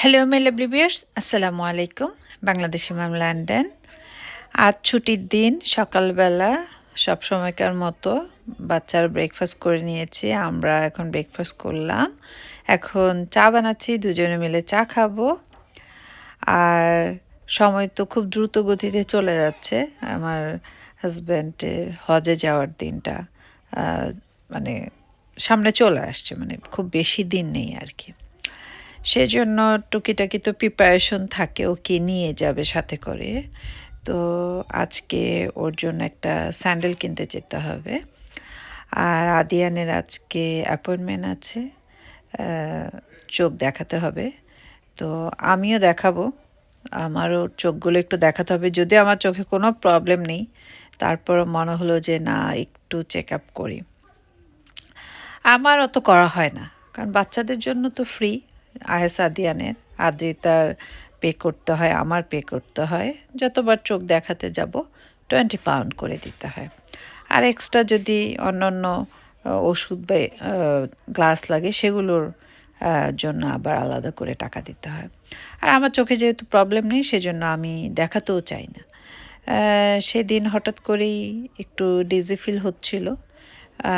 Hello মেলাবলি বিয়ার্স আসসালামু আলাইকুম Bangladeshi ma'am London আজ ছুটির দিন, সকালবেলা সব সময়কার মতো বাচ্চারা ব্রেকফাস্ট করে নিয়েছি। আমরা এখন ব্রেকফাস্ট করলাম। এখন চা বানাচ্ছি, দুজনে মিলে চা খাব। আর সময় তো খুব দ্রুত গতিতে চলে যাচ্ছে। আমার হাজব্যান্ডের হজে যাওয়ার দিনটা মানে সামনে চলে আসছে। মানে খুব বেশি দিন নেই আর কি। সেজন্য টুকিটাকি তো প্রিপারেশন থাকে ওকে নিয়ে যাবে সাথে করে। তো আজকে ওর জন্য একটা স্যান্ডেল কিনতে যেতে হবে। আর আদিয়ানের আজকে অ্যাপয়েন্টমেন্ট আছে চোখ দেখাতে হবে। তো আমিও দেখাবো, আমারও চোখগুলো একটু দেখাতে হবে। যদি আমার চোখে কোনো প্রবলেম নেই তারপর মনে হলো যে না, একটু চেক আপ করি। আমার অত করা হয় না, কারণ বাচ্চাদের জন্য তো ফ্রি আয়েস আদিয়ানের আদ্রিতার পে করতে হয়, আমার পে করতে হয়। যতবার চোখ দেখাতে যাব, টোয়েন্টি পাউন্ড করে দিতে হয়। আর এক্সট্রা যদি অন্যান্য ওষুধ বা গ্লাস লাগে, সেগুলোর জন্য আবার আলাদা করে টাকা দিতে হয়। আর আমার চোখে যেহেতু প্রবলেম নেই, সেজন্য আমি দেখাতেও চাই না। সেদিন হঠাৎ করেই একটু ডিজি ফিল হচ্ছিল,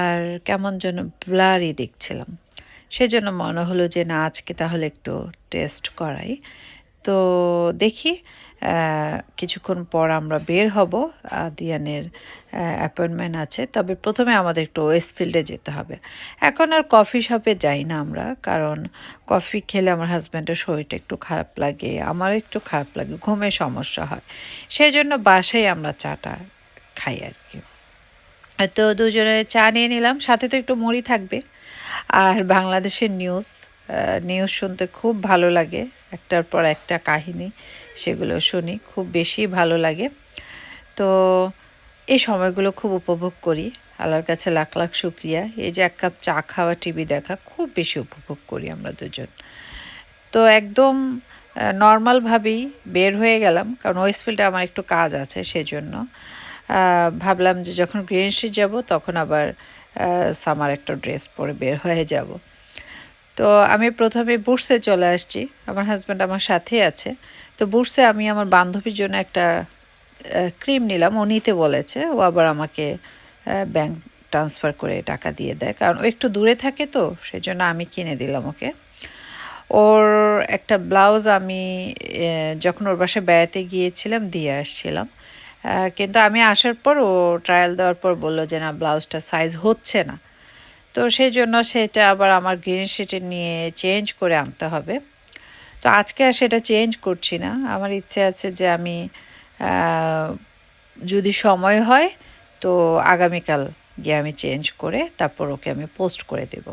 আর কেমন যেন ব্লারই দেখছিলাম। সেজন্য মনে হলো যে না, আজকে তাহলে একটু টেস্ট করাই। তো দেখি কিছুক্ষণ পর আমরা বের হব। আদিয়ানের অ্যাপয়েন্টমেন্ট আছে। তবে প্রথমে আমাদের একটু ওয়েস্টফিল্ডে যেতে হবে। এখন আর কফি শপে যাই না আমরা, কারণ কফি খেলে আমার হাজব্যান্ডের শরীরটা একটু খারাপ লাগে, আমারও একটু খারাপ লাগে, ঘুমে সমস্যা হয়। সেই জন্য বাসায় আমরা চাটা খাই আর কি। তো দুজনে চা নিয়ে নিলাম, সাথে তো একটু মুড়ি থাকবে। আর বাংলাদেশের নিউজ নিউজ শুনতে খুব ভালো লাগে। একটার পর একটা কাহিনী সেগুলো শুনি, খুব বেশি ভালো লাগে। তো এই সময়গুলো খুব উপভোগ করি। আল্লাহর কাছে লাখ লাখ শুক্রিয়া। এই যে এক কাপ চা খাওয়া টিভি দেখা, খুব বেশি উপভোগ করি আমরা দুজন। তো একদম নর্মালভাবেই বের হয়ে গেলাম, কারণ ওয়েস্টফিল্ডে আমার একটু কাজ আছে সেজন্য। ভাবলাম যে যখন গ্রিন যাব, তখন আবার সামার একটা ড্রেস পরে বের হয়ে যাব। তো আমি প্রথমে বুর্সে চলে আসছি। আমার হাজব্যান্ড আমার সাথেই আছে। তো বুর্সে আমি আমার বান্ধবীর জন্য একটা ক্রিম নিলাম। ও নিতে বলেছে। ও আবার আমাকে ব্যাংক ট্রান্সফার করে টাকা দিয়ে দেয়। কারণ ও একটু দূরে থাকে তো, সেজন্য আমি কিনে দিলাম ওকে। ওর একটা ব্লাউজ আমি যখন ওর বাসায় বেড়াতে গিয়েছিলাম, দিয়ে আসছিলাম। কিন্তু আমি আসার পর ও ট্রায়াল দেওয়ার পর বলল যে, না ব্লাউজটা সাইজ হচ্ছে না। তো সেই জন্য সেটা আবার আমার গ্রিন শিটে নিয়ে চেঞ্জ করে আনতে হবে। তো আজকে আর সেটা চেঞ্জ করছি না। আমার ইচ্ছে আছে যে, আমি যদি সময় হয়, তো আগামীকাল গিয়ে আমি চেঞ্জ করে তারপর ওকে আমি পোস্ট করে দেবো।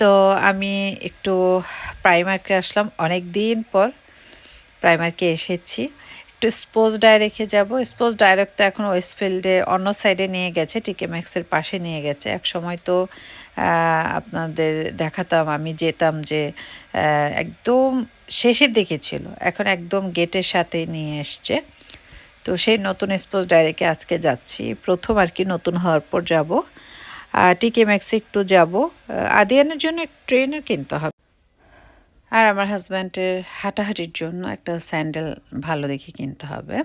তো আমি একটু প্রাইমার্কে আসলাম। অনেক দিন পর প্রাইমার্কে এসেছি। একটু স্পোজ ডাইরেক্টে যাব। স্পোজ ডাইরেক্ট তো এখন ওয়েস্টফিল্ডে অন্য সাইডে নিয়ে গেছে টিকে ম্যাক্সের পাশে নিয়ে গেছে। এক সময় তো আপনাদের দেখাতাম, আমি যেতাম যে একদম শেষের দিকে ছিল। এখন একদম গেটের সাথে নিয়ে এসছে। তো সেই নতুন স্পোজ ডাইরেক্টে আজকে যাচ্ছি। প্রথম আর কি নতুন হওয়ার পর যাব। টিকে ম্যাক্সে একটু যাব। আদিয়ানের জন্য ট্রেনার কিনতে হবে। আর আমার হাজব্যান্ডের হাঁটাহাঁটির জন্য একটা স্যান্ডেল ভালো দেখে কিনতে হবে।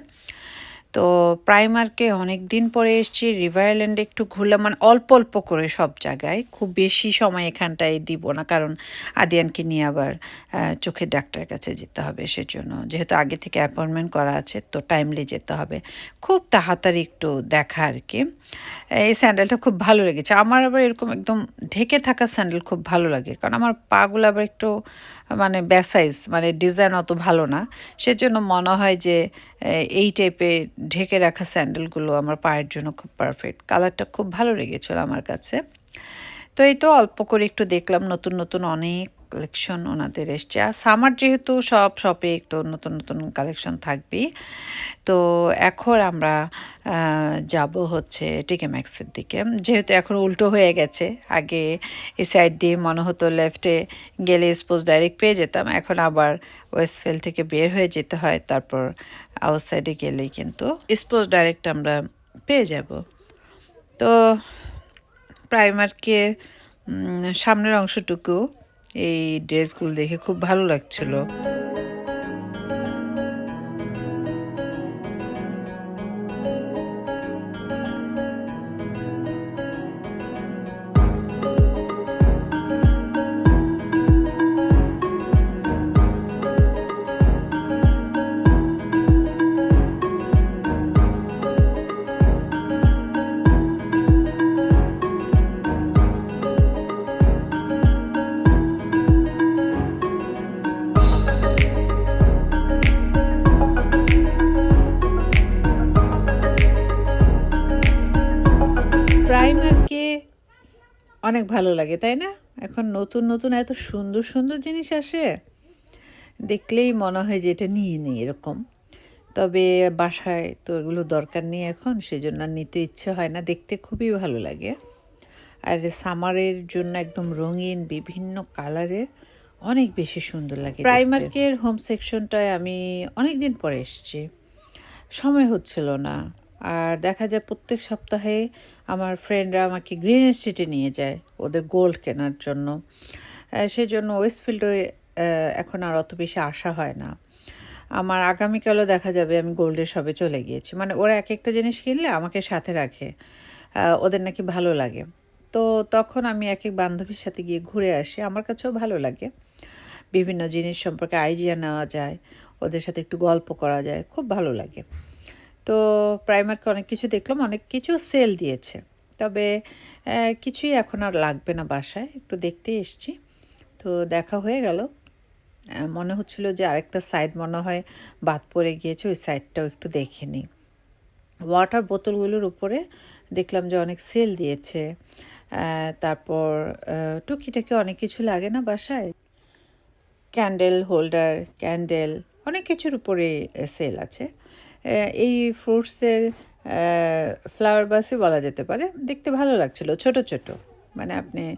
তো প্রাইমার্কে অনেক দিন পরে এসেছি রিভার আইল্যান্ডে একটু ঘুরলাম মানে অল্প অল্প করে সব জায়গায়। খুব বেশি সময় এখানটায় দিব না, কারণ আদিয়ানকে নিয়ে আবার চোখের ডাক্তারের কাছে যেতে হবে সেজন্য। যেহেতু আগে থেকে অ্যাপয়েন্টমেন্ট করা আছে, তো টাইমলি যেতে হবে। খুব তাড়াতাড়ি একটু দেখা আর কি। এই স্যান্ডেলটা খুব ভালো লেগেছে। আমার আবার এরকম একদম ঢেকে থাকা স্যান্ডেল খুব ভালো লাগে, কারণ আমার পাগুলো আবার একটু মানে ব্যাসাইজ মানে ডিজাইন অত ভালো না। সেজন্য মনে হয় যে এই টাইপের ঢেকে রাখা স্যান্ডেলগুলো আমার পায়ের জন্য খুব পারফেক্ট। কালারটা খুব ভালো লেগেছিলো আমার কাছে। তো এই তো অল্প করে একটু দেখলাম, নতুন নতুন অনেক কালেকশন ওনাদের এসছে। আর সামার যেহেতু সব শপে একটু নতুন নতুন কালেকশন থাকবেই। তো এখন আমরা যাব হচ্ছে টিকে ম্যাক্সের দিকে। যেহেতু এখন উল্টো হয়ে গেছে, আগে এই সাইড দিয়ে মনে হতো লেফটে গেলে স্পোজ ডাইরেক্ট পেয়ে যেতাম, এখন আবার ওয়েস্টফিল্ড থেকে বের হয়ে যেতে হয়, তারপর আউটসাইডে গেলেই কিন্তু স্পোজ ডাইরেক্ট আমরা পেয়ে যাব। তো প্রাইমারকে সামনের অংশটুকু এই ড্রেসগুলো দেখে খুব ভালো লাগছিল। ভালো লাগে, তাই না? এখন নতুন নতুন এত সুন্দর সুন্দর জিনিস আসে, দেখলেই মনে হয় যে এটা নিয়ে নিই এরকম। তবে বাসায় তো এগুলো দরকার নেই এখন, সেজন্য আর নিতে ইচ্ছে হয় না, দেখতে খুবই ভালো লাগে। আর সামারের জন্য একদম রঙিন, বিভিন্ন কালারের অনেক বেশি সুন্দর লাগে প্রাইমার্কের হোম সেকশনটায় আমি অনেক দিন পরে এসেছি। সময় হচ্ছিল না। আর দেখা যায় প্রত্যেক সপ্তাহে আমার ফ্রেন্ডরা আমাকে গ্রিন স্ট্রিটে নিয়ে যায় ওদের গোল্ড কেনার জন্য। আহ, সেই জন্য ওয়েস্টফিল্ডে এখন আর অত বেশি আসা হয় না। আমার আগামীকালও দেখা যাবে আমি গোল্ডের সবে চলে গিয়েছি। মানে ওরা এক একটা জিনিস কিনলে আমাকে সাথে রাখে। ওদের নাকি ভালো লাগে। তো তখন আমি এক এক বান্ধবীর সাথে গিয়ে ঘুরে আসি। আমার কাছেও ভালো লাগে। বিভিন্ন জিনিস সম্পর্কে আইডিয়া নেওয়া যায়। ওদের সাথে একটু গল্প করা যায়। খুব ভালো লাগে। তো প্রাইমারকে অনেক কিছু দেখলাম, অনেক কিছু সেল দিয়েছে। তবে কিছুই এখন আর লাগবে না বাসায়, একটু দেখতে এসছি। তো দেখা হয়ে গেল। মনে হচ্ছিল যে আরেকটা সাইড মনে হয় বাদ পড়ে গিয়েছে, ওই সাইডটাও একটু দেখে নিই। ওয়াটার বোতলগুলোর উপরে দেখলাম যে অনেক সেল দিয়েছে। তারপর টুকিটাকি অনেক কিছু লাগে না বাসায়। ক্যান্ডেল হোল্ডার ক্যান্ডেল অনেক কিছুর উপরে সেল আছে। এই ফ্রুটসের ফ্লাওয়ার বাসই বলা যেতে পারে। দেখতে ভালো লাগছিল, ছোট ছোট। মানে আপনি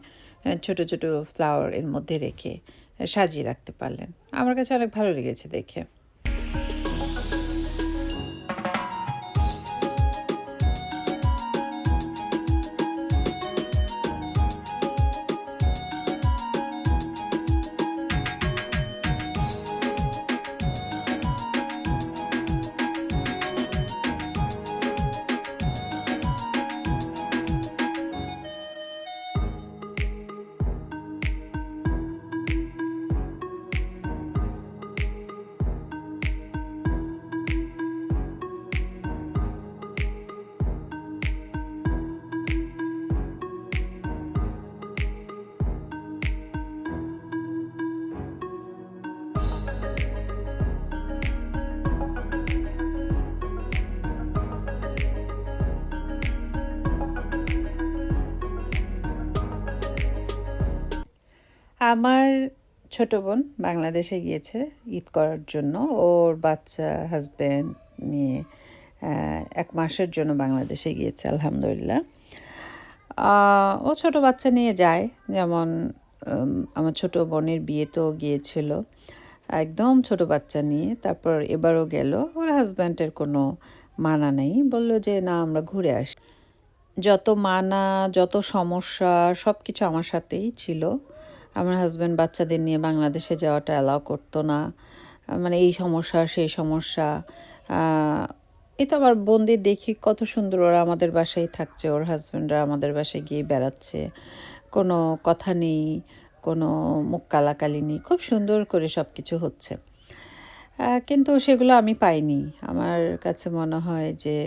ছোট ছোট ফ্লাওয়ার এর মধ্যে রেখে সাজিয়ে রাখতে পারলেন। আমার কাছে অনেক ভালো লেগেছে দেখে। আমার ছোট বোন বাংলাদেশে গিয়েছে ঈদ করার জন্য। ওর বাচ্চা হাজব্যান্ড নিয়ে এক মাসের জন্য বাংলাদেশে গিয়েছে, আলহামদুলিল্লাহ। ও ছোট বাচ্চা নিয়ে যায়। যেমন আমার ছোট বোনের বিয়েতেও গিয়েছিল। একদম ছোট বাচ্চা নিয়ে, তারপর এবারও গেল। ওর হাজব্যান্ডের কোনো মানা নেই। বলল যে, না, আমরা ঘুরে আসি। যত মানা, যত সমস্যা সব কিছু আমার সাথেই ছিল। আমার হাজব্যান্ড বাচ্চাদের নিয়ে বাংলাদেশে যাওয়াটা অ্যালাউ করতো না। মানে এই সমস্যা, সেই সমস্যা। এ তো আমার বোনদের দেখি কত সুন্দর ওরা আমাদের বাসায় থাকছে, ওর হাজব্যান্ডরা আমাদের বাসায় গিয়ে বেড়াচ্ছে। কোনো কথা নেই, কোনো মুখ কালাকালি নেই, খুব সুন্দর করে সব কিছু হচ্ছে কিন্তু সেগুলো আমি পাইনি। আমার কাছে মনে হয় যে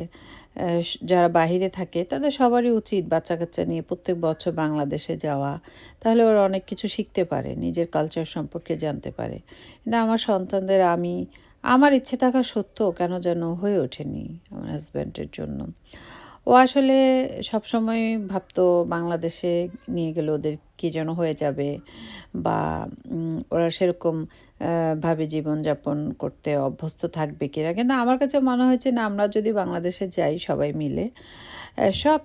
যারা বাহিরে থাকে, তাদের সবারই উচিত বাচ্চা কাচ্চা নিয়ে প্রত্যেক বছর বাংলাদেশে যাওয়া। তাহলে ওরা অনেক কিছু শিখতে পারে, নিজের কালচার সম্পর্কে জানতে পারে। না আমার সন্তানদের, আমি, আমার ইচ্ছে থাকা সত্য কেন যেন হয়ে ওঠেনি আমার হাজব্যান্ডের জন্য। ও আসলে সবসময় ভাবতো বাংলাদেশে নিয়ে গেলে ওদের কী যেন হয়ে যাবে বা ওরা সেরকম ভাবে জীবনযাপন করতে অভ্যস্ত থাকবে কিনা। কিন্তু আমার কাছে মনে হয়েছে, না, আমরা যদি বাংলাদেশে যাই সবাই মিলে সব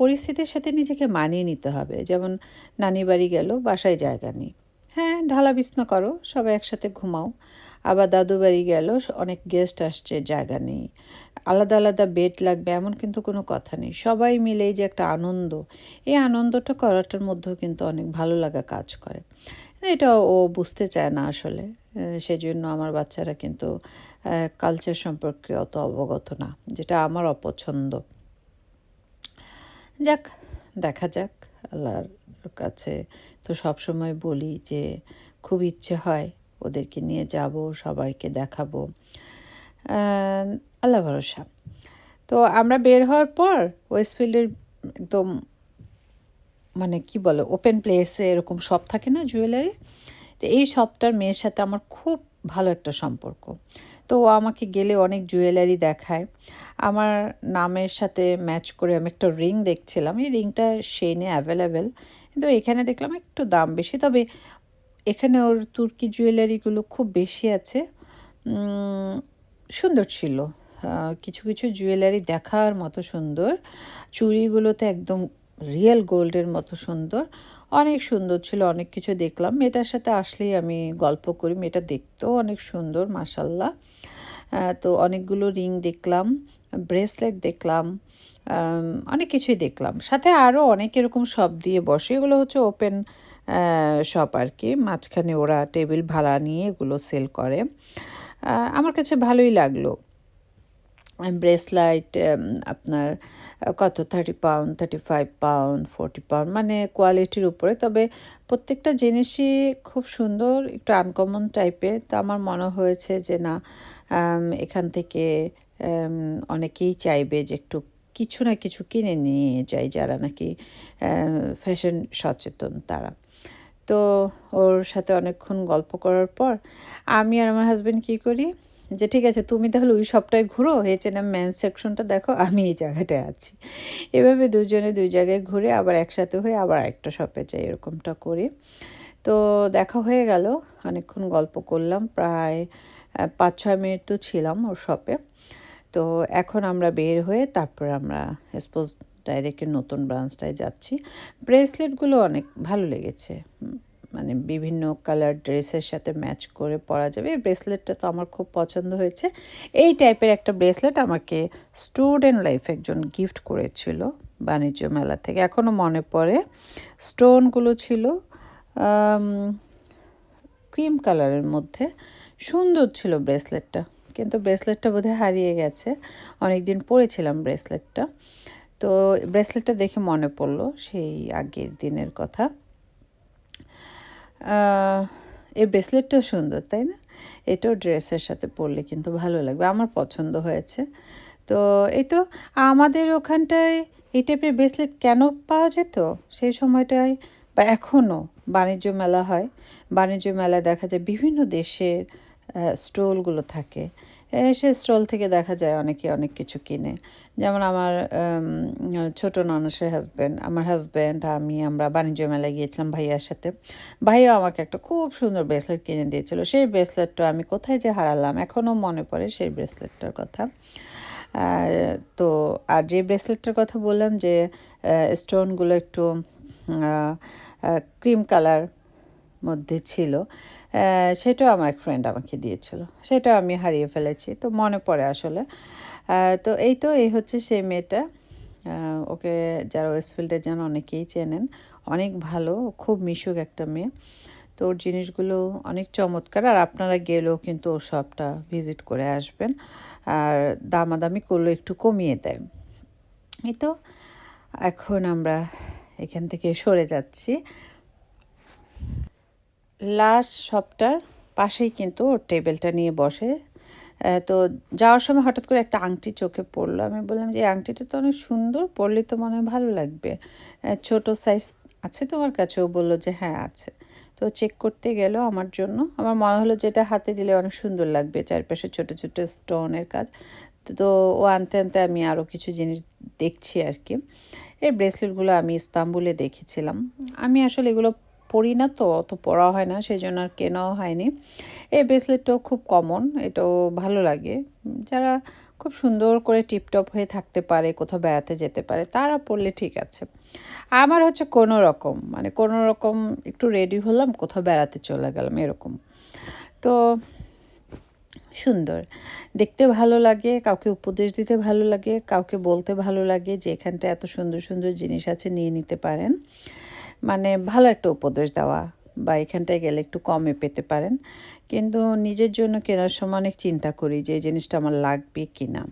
পরিস্থিতির সাথে নিজেকে মানিয়ে নিতে হবে। যেমন নানি বাড়ি গেল, বাসায় জায়গা নেই। হ্যাঁ ঢালা বিছনা করো, সবাই একসাথে ঘুমাও। আবার দাদু বাড়ি গেল, অনেক গেস্ট আসছে, জায়গা নেই। আলাদা আলাদা বেড লাগবে, এমন কিন্তু কোনো কথা নেই। সবাই মিলে এই যে একটা আনন্দ, এই আনন্দটা করাটার মধ্যেও কিন্তু অনেক ভালো লাগা কাজ করে। এটা ও বুঝতে চায় না আসলে সেজন্য আমার বাচ্চারা কিন্তু কালচার সম্পর্কে অত অবগত না, যেটা আমার অপছন্দ। যাক, দেখা যাক, আল্লাহর কাছে তো সব সময় বলি যে, খুব ইচ্ছে হয় ওদেরকে নিয়ে যাব, সবাইকে দেখাবো। আল্লাহ ভরসা। তো আমরা বের হওয়ার পর ওয়েস্টফিল্ডের একদম মানে কি বলে ওপেন প্লেসে এরকম শপ থাকে না জুয়েলারি তো এই শপটার মেয়ের সাথে আমার খুব ভালো একটা সম্পর্ক। তো ও আমাকে গেলে অনেক জুয়েলারি দেখায়। আমার নামের সাথে ম্যাচ করে আমি একটা রিং দেখছিলাম। এই রিংটা সেইনে অ্যাভেলেবেল কিন্তু এখানে দেখলাম একটু দাম বেশি। তবে এখানে ওর তুর্কি জুয়েলারিগুলো খুব বেশি আছে। সুন্দর ছিল। কিছু কিছু জুয়েলারি দেখার মতো সুন্দর। চুড়িগুলোতে একদম রিয়েল গোল্ডের মতো সুন্দর। অনেক সুন্দর ছিল, অনেক কিছু দেখলাম। মেয়েটার সাথে আসলেই আমি গল্প করি। মেয়েটা দেখতেও অনেক সুন্দর মাসাল্লাহ তো অনেকগুলো রিং দেখলাম, ব্রেসলেট দেখলাম অনেক কিছুই দেখলাম। সাথে আরও অনেক এরকম শপ দিয়ে বসে। এগুলো হচ্ছে ওপেন শপ আর কি মাঝখানে ওরা টেবিল ভাড়া নিয়ে এগুলো সেল করে। আমার কাছে ভালোই লাগল। ব্রেসলাইট আপনার কত? Thirty pound thirty five pound forty pound মানে কোয়ালিটির উপরে। তবে প্রত্যেকটা জিনিসই খুব সুন্দর, একটু আনকমন টাইপের তো আমার মনে হয়েছে যে না এখান থেকে অনেকেই চাইবে যে একটু কিছু না কিছু কিনে নিয়ে যায় যারা নাকি ফ্যাশন সচেতন তারা। তো ওর সাথে অনেকক্ষণ গল্প করার পর আমি আর আমার হাজব্যান্ড কী করি? যে ঠিক আছে, তুমি তাহলে ওই সবটাই ঘুরো হেচে না ম্যান সেকশনটা দেখো, আমি এই জায়গাটায় আছি। এভাবে দুজনে দুই জায়গায় ঘুরে আবার একসাথে হয়ে আবার একটা শপে যাই, এরকমটা করি। তো দেখা হয়ে গেল, অনেকক্ষণ গল্প করলাম, প্রায় পাঁচ ছয় মিনিট তো ছিলাম ওর শপে তো এখন আমরা বের হয়ে তারপর আমরা স্পোজ ডাইরেক্টের নতুন ব্রাঞ্চটায় যাচ্ছি। ব্রেসলেটগুলো অনেক ভালো লেগেছে। মানে বিভিন্ন কালার ড্রেসের সাথে ম্যাচ করে পরা যাবে। এই ব্রেসলেটটা তো আমার খুব পছন্দ হয়েছে। এই টাইপের একটা ব্রেসলেট আমাকে স্টুডেন্ট লাইফ একজন গিফট করেছিল বাণিজ্য মেলা থেকে। এখনও মনে পড়ে। স্টোনগুলো ছিল ক্রিম কালারের মধ্যে। সুন্দর ছিল ব্রেসলেটটা কিন্তু ব্রেসলেটটা বোধহয় হারিয়ে গেছে। অনেক দিন পরেছিলাম ব্রেসলেটটা তো ব্রেসলেটটা দেখে মনে পড়ল সেই আগের দিনের কথা। এই ব্রেসলেটটাও সুন্দর, তাই না? এটাও ড্রেসের সাথে পরলে কিন্তু ভালো লাগবে, আমার পছন্দ হয়েছে। তো এই তো আমাদের ওখানটায় এই টাইপের ব্রেসলেট কেন পাওয়া যেত? সেই সময়টায় বা এখনও বাণিজ্য মেলা হয়। বাণিজ্য মেলায় দেখা যায় বিভিন্ন দেশের স্টলগুলো থাকে। সে স্টল থেকে দেখা যায় অনেকে অনেক কিছু কিনে। যেমন আমার ছোট ননসের হাজব্যান্ড আমার হাজব্যান্ড আমি আমরা বাণিজ্য মেলায় গিয়েছিলাম ভাইয়ার সাথে। ভাইয়া আমাকে একটা খুব সুন্দর ব্রেসলেট কিনে দিয়েছিল। সেই ব্রেসলেটটা আমি কোথায় যে হারালাম এখনও মনে পড়ে সেই ব্রেসলেটটার কথা। তো, আর যে ব্রেসলেটটার কথা বললাম যে স্টোনগুলো একটু ক্রিম কালার মধ্যে ছিল সেটাও আমার এক ফ্রেন্ড আমাকে দিয়েছিল। সেটাও আমি হারিয়ে ফেলেছি। তো মনে পড়ে আসলে। তো এই তো, এই হচ্ছে সেই মেয়েটা। ওকে যারা ওয়েস্টফিল্ডে যান অনেকেই চেনেন, অনেক ভালো, খুব মিশুক একটা মেয়ে। তো ওর জিনিসগুলো অনেক চমৎকার। আর আপনারা গেলেও কিন্তু ওর সবটা ভিজিট করে আসবেন। আর দামাদামি করলেও একটু কমিয়ে দেয়। এই তো, এখন আমরা এখান থেকে সরে যাচ্ছি। লাস্ট শপটার পাশেই কিন্তু ওর টেবিলটা নিয়ে বসে। তো যাওয়ার সময় হঠাৎ করে একটা আংটি চোখে পড়ল। আমি বললাম যে আংটিটা তো অনেক সুন্দর, পরলে তো মনে হয় ভালো লাগবে। ছোট সাইজ আছে তোমার কাছে? ও বলল যে হ্যাঁ আছে। তো চেক করতে গেল আমার জন্য। আমার মনে হলো যেটা হাতে দিলে অনেক সুন্দর লাগবে, চারপাশে ছোট ছোট স্টোনের কাজ। তো ও আনতে আনতে আমি আরও কিছু জিনিস দেখছি আর কি। এই ব্রেসলেটগুলো আমি ইস্তাম্বুলে দেখেছিলাম। আমি আসলে এগুলো পরি না তো, অত পরা হয় না সেই জন্য আর কেনাও হয়নি। এই ব্রেসলেটটাও খুব কমন এটাও ভালো লাগে। যারা খুব সুন্দর করে টিপটপ হয়ে থাকতে পারে, কোথাও বেড়াতে যেতে পারে, তারা পরলে ঠিক আছে। আমার হচ্ছে কোনো রকম মানে কোনো রকম একটু রেডি হলাম, কোথাও বেড়াতে চলে গেলাম, এরকম। তো সুন্দর। দেখতে ভালো লাগে, কাউকে উপদেশ দিতে ভালো লাগে, কাউকে বলতে ভালো লাগে যে এখানটা এত সুন্দর সুন্দর জিনিস আছে, নিয়ে নিতে পারেন। মানে ভালো একটা উপদেশ দেওয়া বা এখানটায় গেলে একটু কমে পেতে পারেন। কিন্তু নিজের জন্য কেনার সময় অনেক চিন্তা করি যে জিনিসটা আমার লাগবে কি না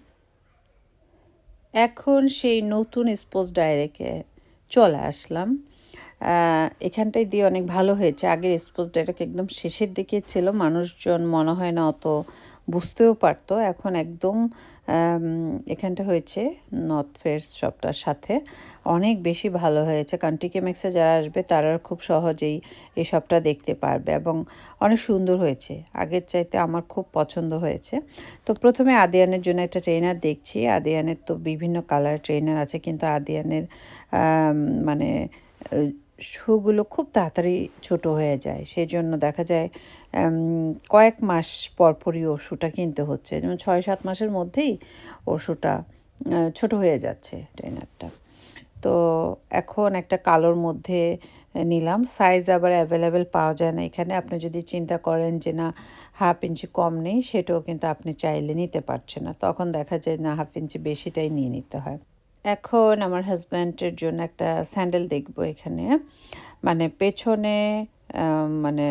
এখন সেই নতুন স্পোর্টস ডাইরেক্টে চলে আসলাম। এখানটায় দিয়ে অনেক ভালো হয়েছে। আগের স্পোর্টস ডাইরেক্ট একদম শেষের দিকে ছিল। মানুষজন মনে হয় না অত বুঝতেও পারতো। এখন একদম এখানটা হয়েছে নর্থ ফেস শপটার সাথে। অনেক বেশি ভালো হয়েছে। কারণ টিকে ম্যাক্সে যারা আসবে, তারা খুব সহজেই এই শপটা দেখতে পারবে এবং অনেক সুন্দর হয়েছে। আগের চাইতে আমার খুব পছন্দ হয়েছে। তো প্রথমে আদিয়ানের জন্য একটা ট্রেনার দেখছি। আদিয়ানের তো বিভিন্ন কালার ট্রেনার আছে, কিন্তু আদিয়ানের মানে শুগুলো খুব তাড়াতাড়ি ছোট হয়ে যায়। সেই জন্য দেখা যায় কয়েক মাস পরপরই ওর শুটা কিনতে হচ্ছে। যেমন ছয় সাত মাসের মধ্যেই আহ, ছোট হয়ে যাচ্ছে ট্রেনারটা তো এখন একটা কালোর মধ্যে নিলাম। সাইজ আবার অ্যাভেলেবেল পাওয়া যায় না এখানে। আপনি যদি চিন্তা করেন যে না হাফ ইঞ্চি কম নেই সেটাও কিন্তু আপনি চাইলে নিতে পারছেন না। তখন দেখা যায় না হাফ ইঞ্চি বেশিটাই নিয়ে নিতে হয়। এখন আমার হাজব্যান্ডের জন্য একটা স্যান্ডেল দেখব এখানে। মানে পেছনে মানে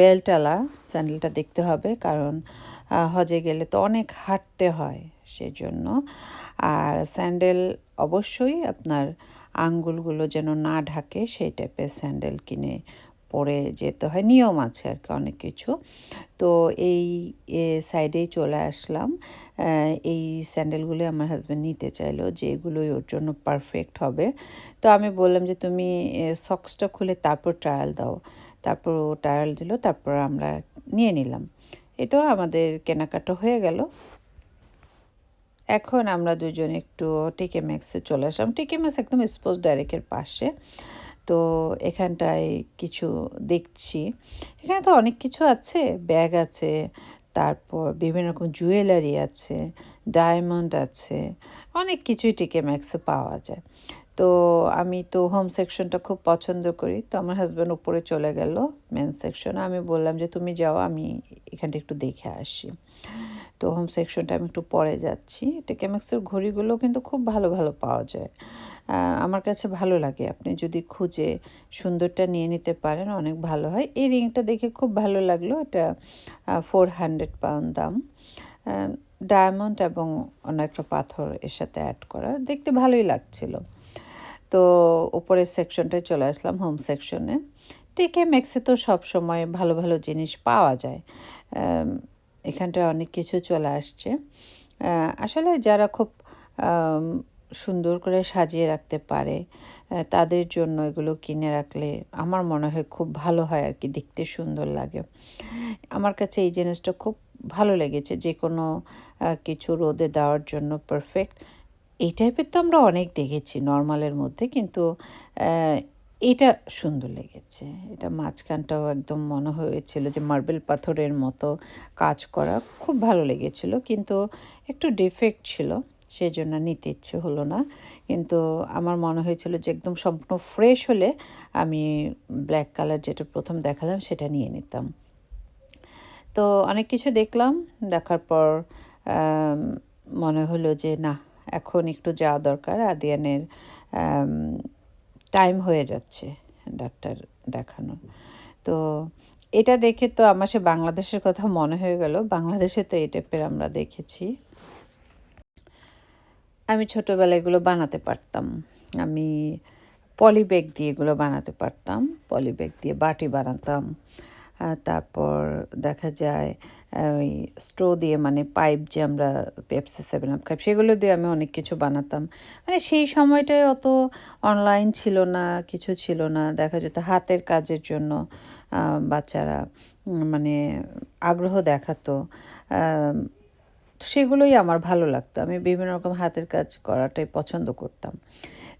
বেলটালা স্যান্ডেলটা দেখতে হবে কারণ হজে গেলে তো অনেক হাঁটতে হয় সেজন্য। আর স্যান্ডেল অবশ্যই আপনার আঙ্গুলগুলো যেন না ঢাকে সেই টাইপের স্যান্ডেল কিনে পরে যেতে হয়। নিয়ম আছে আর কি অনেক কিছু। তো এই সাইডেই চলে আসলাম। এই স্যান্ডেলগুলো আমার হাজব্যান্ড নিতে চাইলো যে এগুলোই ওর জন্য পারফেক্ট হবে। তো আমি বললাম যে তুমি সক্সটা খুলে তারপর ট্রায়াল দাও। তারপর ও ট্রায়াল দিল, তারপর আমরা নিয়ে নিলাম। এই তো আমাদের কেনাকাটা হয়ে গেল। এখন আমরা দুজন একটু টিকে ম্যাক্সে চলে আসলাম। টিকে ম্যাক্স একদম স্পোর্টস ডাইরেক্টের পাশে। তো এখানটায় কিছু দেখছি। এখানে তো অনেক কিছু আছে। ব্যাগ আছে, তারপর বিভিন্ন রকম জুয়েলারি আছে ডায়মন্ড আছে, অনেক কিছুই টিকে ম্যাক্সে পাওয়া যায়। তো আমি তো হোম সেকশনটা খুব পছন্দ করি। তো আমার হাজব্যান্ড উপরে চলে গেল মেন সেকশনে আমি বললাম যে, তুমি যাও, আমি এখানটা একটু দেখে আসি। তো হোম সেকশনটা আমি একটু পরে যাচ্ছি। এটা টেকেম্যাক্সের ঘড়িগুলো কিন্তু খুব ভালো ভালো পাওয়া যায়। আমার কাছে ভালো লাগে। আপনি যদি খুঁজে সুন্দরটা নিয়ে নিতে পারেন, অনেক ভালো হয়। এই রিংটা দেখে খুব ভালো লাগল। এটা ফোর হান্ড্রেড পাউন্ড দাম। ডায়মন্ড এবং অন্য একটা পাথর এর সাথে অ্যাড করা। দেখতে ভালোই লাগছিল। তো উপরের সেকশনটায় চলে আসলাম হোম সেকশনে টেকে ম্যাক্সে তো সব সময় ভালো ভালো জিনিস পাওয়া যায়। এখানটায় অনেক কিছু চলে আসছে। আসলে যারা খুব সুন্দর করে সাজিয়ে রাখতে পারে তাদের জন্য এগুলো কিনে রাখলে আমার মনে হয় খুব ভালো হয় আর কি, দেখতে সুন্দর লাগে। আমার কাছে এই জিনিসটা খুব ভালো লেগেছে যে কোনো কিছু রোদে দেওয়ার জন্য পারফেক্ট এই টাইপের তো আমরা অনেক দেখেছি নর্মালের মধ্যে, কিন্তু এটা সুন্দর লেগেছে। এটা মাঝখানটাও একদম মনে হয়েছিল যে মার্বেল পাথরের মতো কাজ করা খুব ভালো লেগেছিল, কিন্তু একটু ডিফেক্ট ছিল সেই জন্য নিতে ইচ্ছে হলো না। কিন্তু আমার মনে হয়েছিল যে একদম সম্পূর্ণ ফ্রেশ হলে আমি ব্ল্যাক কালার যেটা প্রথম দেখালাম সেটা নিয়ে নিতাম। তো অনেক কিছু দেখলাম, দেখার পর মনে হলো যে না এখন একটু যাওয়া দরকার। আদিয়ানের টাইম হয়ে যাচ্ছে ডাক্তার দেখানো। তো এটা দেখে তো আমার সে বাংলাদেশের কথা মনে হয়ে গেল। বাংলাদেশে তো এই টাইপের আমরা দেখেছি। আমি ছোটোবেলায় এগুলো বানাতে পারতাম। আমি পলি ব্যাগ দিয়ে এগুলো বানাতে পারতাম। পলি ব্যাগ দিয়ে বাটি বানাতাম। তারপর দেখা যায় ওই স্ট্রো দিয়ে মানে পাইপ যে আমরা পেপসি সেভেন আপ খাই সেগুলো দিয়ে আমি অনেক কিছু বানাতাম। মানে সেই সময়টায় অত অনলাইন ছিল না, কিছু ছিল না। দেখা যেত হাতের কাজের জন্য বাচ্চারা মানে আগ্রহ দেখাতো। সেগুলোই আমার ভালো লাগতো। আমি বিভিন্ন রকম হাতের কাজ করাটাই পছন্দ করতাম।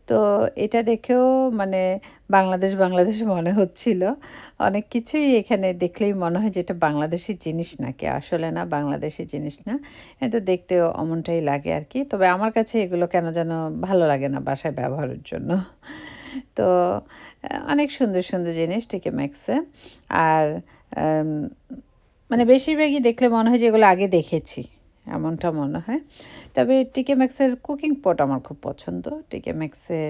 তো এটা দেখেও মানে বাংলাদেশ বাংলাদেশ মনে হচ্ছিল। অনেক কিছুই এখানে দেখলেই মনে হয় যে এটা বাংলাদেশি জিনিস নাকি, আসলে না বাংলাদেশি জিনিস না। এটা দেখতেও অমনটাই লাগে আর কি। তবে আমার কাছে এগুলো কেন যেন ভালো লাগে না বাসায় ব্যবহারের জন্য। তো অনেক সুন্দর সুন্দর জিনিস টিকে ম্যাক্সে। আর মানে বেশিরভাগই দেখলে মনে হয় যে এগুলো আগে দেখেছি। এমনটা মনে হয়। তবে টিকে ম্যাক্সের কুকিং পট আমার খুব পছন্দ। টিকে ম্যাক্সে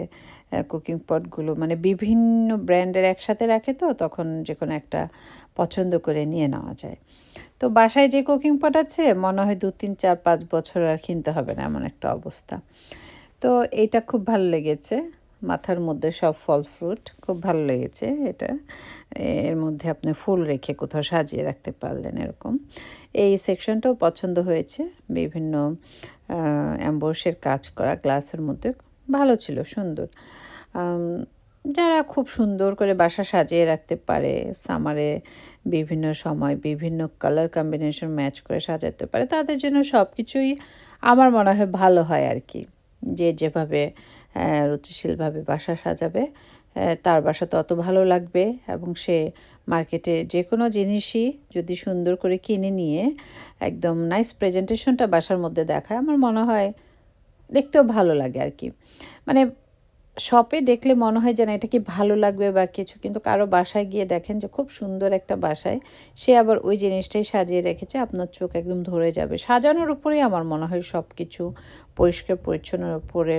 কুকিং পটগুলো মানে বিভিন্ন ব্র্যান্ডের একসাথে রাখে তো, তখন যে কোনো একটা পছন্দ করে নিয়ে নেওয়া যায়। তো বাসায় যে কুকিং পট আছে, মনে হয় দু, তিন, চার, পাঁচ বছর আর কিনতে হবে না, এমন একটা অবস্থা। তো এইটা খুব ভালো লেগেছে। মাথার মধ্যে সব ফল ফ্রুট, খুব ভালো লেগেছে এটা। এর মধ্যে আপনি ফুল রেখে কোথাও সাজিয়ে রাখতে পারলেন এরকম। এই সেকশনটাও পছন্দ হয়েছে। বিভিন্ন অ্যাম্বোর্সের কাজ করা, গ্লাসের মধ্যে ভালো ছিল, সুন্দর। যারা খুব সুন্দর করে বাসা সাজিয়ে রাখতে পারে, সামারে বিভিন্ন সময় বিভিন্ন কালার কম্বিনেশন ম্যাচ করে সাজাতে পারে, তাদের জন্য সব কিছুই আমার মনে হয় ভালো হয় আর কি। যে যেভাবে রুচিশীলভাবে বাসা সাজাবে। তার বাসা তত ভালো লাগবে এবং সে মার্কেটে যে কোনো জিনিসই যদি সুন্দর করে কিনে নিয়ে একদম নাইস প্রেজেন্টেশনটা বাসার মধ্যে দেখায়, আমার মনে হয় দেখতেও ভালো লাগে আর কি। মানে শপে দেখলে মনে হয় যে না, এটা কি ভালো লাগবে বা কিছু। কিন্তু কারও বাসায় গিয়ে দেখেন যে খুব সুন্দর একটা বাসায় সে আবার ওই জিনিসটাই সাজিয়ে রেখেছে, আপনার চোখ একদম ধরে যাবে। সাজানোর উপরেই আমার মনে হয় সব কিছু পরিষ্কার, পরিচ্ছন্নের উপরে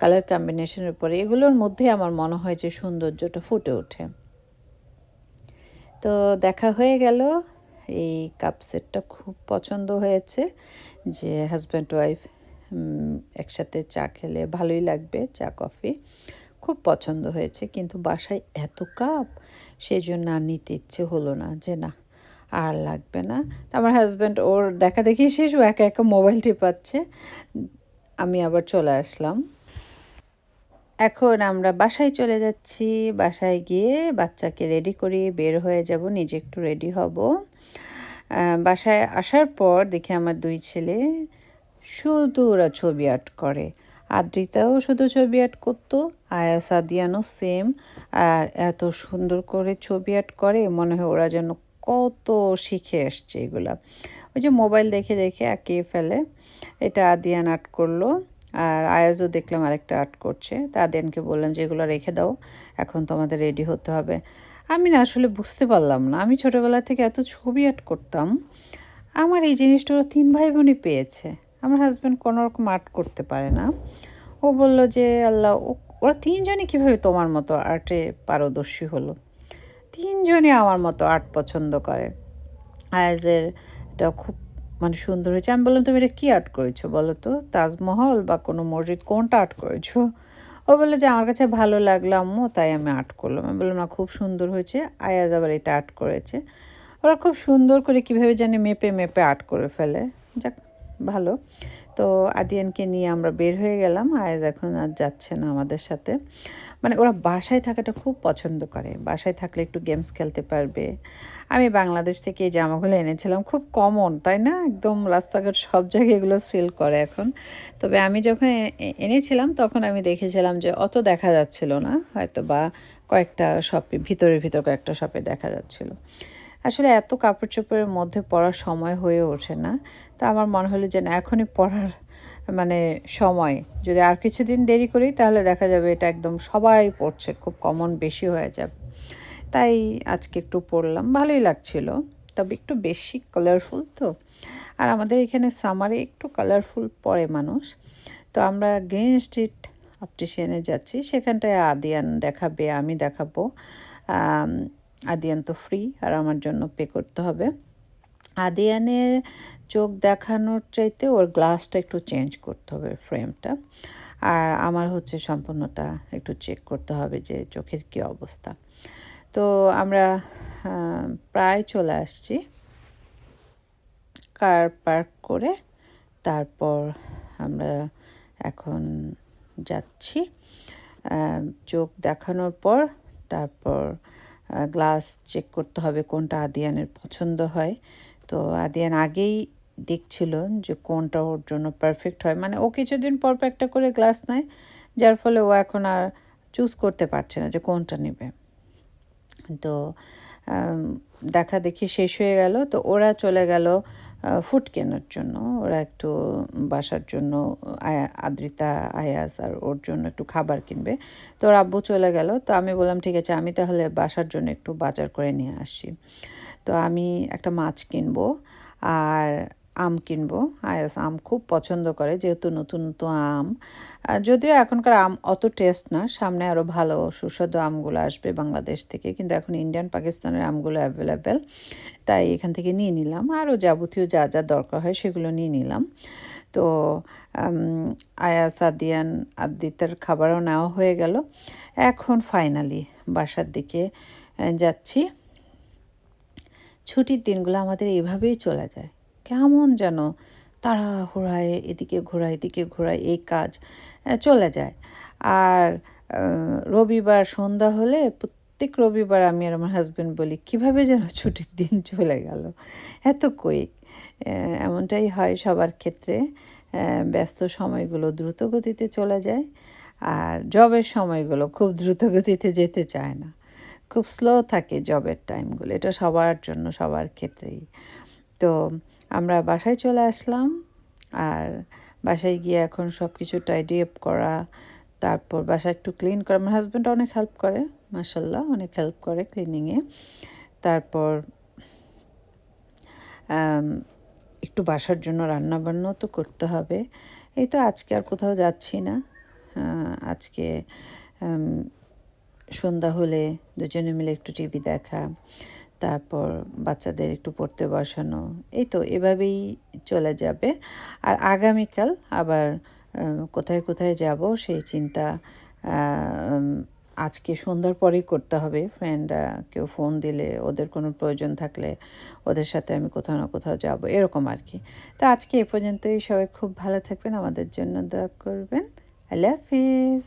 কালার কম্বিনেশনের উপরে, এগুলোর মধ্যে আমার মনে হয় যে সৌন্দর্যটা ফুটে ওঠে। তো দেখা হয়ে গেল, এই কাপ সেটটা খুব পছন্দ হয়েছে যে হাজব্যান্ড ওয়াইফ একসাথে চা খেলে ভালোই লাগবে, চা, কফি। খুব পছন্দ হয়েছে, কিন্তু বাসায় এত কাপ সেই জন্য আর নিতে ইচ্ছে হলো না, যে না, আর লাগবে না। আমার হাজব্যান্ড ওর দেখা দেখি শেষ, ও একা একা মোবাইল টিপাচ্ছে। আমি আবার চলে আসলাম। এখন আমরা বাসায় চলে যাচ্ছি। বাসায় গিয়ে বাচ্চাকে রেডি করি, বের হয়ে যাব, নিজে একটু রেডি হব। বাসায় আসার পর দেখি আমার দুই ছেলে শুধু ওরা ছবি আর্ট করে। আদ্রিতাও শুধু ছবি আর্ট করতো, আয়া সাদিয়ানো সেম আর এত সুন্দর করে ছবি আর্ট করে, মনে হয় ওরা যেন কত শিখে আসছে এগুলা। ওই যে মোবাইল দেখে দেখে আঁকিয়ে ফেলে, এটা আদিয়ান আর্ট করল। আর আয়াজও দেখলাম আরেকটা আর্ট করছে, তা আদিয়ানকে বললাম যে, এগুলো রেখে দাও, এখন তো আমাদের রেডি হতে হবে। আমি না আসলে বুঝতে পারলাম না, আমি ছোটোবেলা থেকে এত ছবি আর্ট করতাম। আমার এই জিনিসটা ওরা তিন ভাই বোনই পেয়েছে। আমার হাজব্যান্ড কোনো রকম আর্ট করতে পারে না। ও বলল যে, আল্লাহ ওরা তিনজনই কীভাবে তোমার মতো আর্টে পারদর্শী হলো? তিনজনই আমার মতো আর্ট পছন্দ করে। আয়াজের এটা খুব মানে সুন্দর হয়েছে। আমি বললাম, তুমি এটা কী আর্ট করেছ বলো তো? তাজমহল বা কোনো মসজিদ কোনটা আর্ট করেছ? ও বলল যে, আমার কাছে ভালো লাগল আম্মু, তাই আমি আর্ট করলাম। আমি বললাম, না, খুব সুন্দর হয়েছে। আয়াজ আবার এটা আর্ট করেছে। ওরা খুব সুন্দর করে কীভাবে জানি মেপে মেপে আর্ট করে ফেলে। যাক ভালো। তো আদিয়ানকে নিয়ে আমরা বের হয়ে গেলাম। আয়াজ এখন আর যাচ্ছে না আমাদের সাথে। মানে ওরা বাসায় থাকাটা খুব পছন্দ করে। বাসায় থাকলে একটু গেমস খেলতে পারবে। আমি বাংলাদেশ থেকে এই জামাগুলো এনেছিলাম। খুব কমন তাই না? একদম রাস্তাঘাট সব জায়গায় এগুলো সেল করে এখন। তবে আমি যখন এনেছিলাম, তখন আমি দেখেছিলাম যে অত দেখা যাচ্ছিল না। হয়তো বা কয়েকটা শপে ভিতরে ভিতর কয়েকটা শপে দেখা যাচ্ছিল। আসলে এত কাপড় চোপড়ের মধ্যে পড়ার সময় হয়ে ওঠে না। তো আমার মনে হলো যে না, এখনই পড়ার মানে সময়। যদি আর কিছুদিন দেরি করি, তাহলে দেখা যাবে এটা একদম সবাই পড়ছে, খুব কমন বেশি হয়ে যাবে। তাই আজকে একটু পড়লাম, ভালোই লাগছিল। তবে একটু বেশি কালারফুল তো। আর আমাদের এখানে সামারে একটু কালারফুল পরে মানুষ। তো আমরা গ্রিন স্ট্রিট অপটিশিয়ানে যাচ্ছি, সেখানটায় আদিয়ান দেখাবে, আমি দেখাবো। আদিয়ান তো ফ্রি আর আমার জন্য পে করতে হবে। আদিয়ানের চোখ দেখানোর চাইতে ওর গ্লাসটা একটু চেঞ্জ করতে হবে ফ্রেমটা আর আমার হচ্ছে সম্পূর্ণটা একটু চেক করতে হবে যে চোখের কী অবস্থা। তো আমরা প্রায় চলে আসছি। কার পার্ক করে তারপর আমরা এখন যাচ্ছি। চোখ দেখানোর পর তারপর গ্লাস চেক করতে হবে কোনটা আদিয়ানের পছন্দ হয়। তো আদিয়ান আগেই দেখছিল যে কোনটা ওর জন্য পারফেক্ট হয়। মানে ও কিছুদিন পর একটা করে গ্লাস নেয়, যার ফলে ও এখন আর চুজ করতে পারছে না যে কোনটা নেবে। তো দেখা দেখি শেষ হয়ে গেল। তো ওরা চলে গেল ফুড কেনার জন্য। ওরা একটু বাসার জন্য আদ্রিতা আয়াস আর ওর জন্য একটু খাবার কিনবে। তো ওর আব্বু চলে গেল। তো আমি বললাম, ঠিক আছে, আমি তাহলে বাসার জন্য একটু বাজার করে নিয়ে আসি। তো আমি একটা মাছ কিনবো। আর আম কিনবো। আয়াস আম খুব পছন্দ করে, যেহেতু নতুন নতুন আম। যদিও এখনকার আম অত টেস্ট না, সামনে আরও ভালো সুস্বাদু আমগুলো আসবে বাংলাদেশ থেকে, কিন্তু এখন ইন্ডিয়ান পাকিস্তানের আমগুলো অ্যাভেলেবেল তাই এখান থেকে নিয়ে নিলাম। আরও যাবতীয় যা যা দরকার হয় সেগুলো নিয়ে নিলাম। তো আয়া সাদিয়ান আদিতের খাবারও নেওয়া হয়ে গেল। এখন ফাইনালি বাসার দিকে যাচ্ছি। ছুটির দিনগুলো আমাদের এভাবেই চলে যায়। কেমন যেন ঘোরায় এদিকে ঘোরায় এদিকে ঘোরায় এই কাজ চলে যায়। আর রবিবার সন্ধ্যা হলে প্রত্যেক রবিবার আমি আর আমার হাজব্যান্ড বলি, কীভাবে যেন ছুটির দিন চলে গেল? এত কুইক এমনটাই হয় সবার ক্ষেত্রে। ব্যস্ত সময়গুলো দ্রুত গতিতে চলে যায়। আর জবের সময়গুলো খুব দ্রুত গতিতে যেতে চায় না। খুব স্লো থাকে জবের টাইমগুলো এটা সবার জন্য, সবার ক্ষেত্রেই। তো আমরা বাসায় চলে আসলাম আর বাসায় গিয়ে এখন সব কিছু টাইডি আপ করা, তারপর বাসা একটু ক্লিন করা। আমার হাজব্যান্ড অনেক হেল্প করে মাসাল্লাহ অনেক হেল্প করে ক্লিনিংয়ে তারপর একটু বাসার জন্য রান্নাবান্নাও তো করতে হবে। এই তো আজকে আর কোথাও যাচ্ছি না। আজকে সন্ধ্যা হলে দুজনে মিলে একটু টিভি দেখা। তারপর বাচ্চাদের একটু পড়তে বসানো, এই তো এভাবেই চলে যাবে। আর আগামীকাল আবার কোথায় কোথায় যাব সেই চিন্তা আজকে সন্ধ্যার পরেই করতে হবে। ফ্রেন্ডরা কেউ ফোন দিলে, ওদের কোনো প্রয়োজন থাকলে ওদের সাথে আমি কোথাও না কোথাও যাব, এরকম আর কি। তো আজকে এ পর্যন্তই। সবাই খুব ভালো থাকবেন। আমাদের জন্য দোয়া করবেন। আল্লাহ হাফিজ।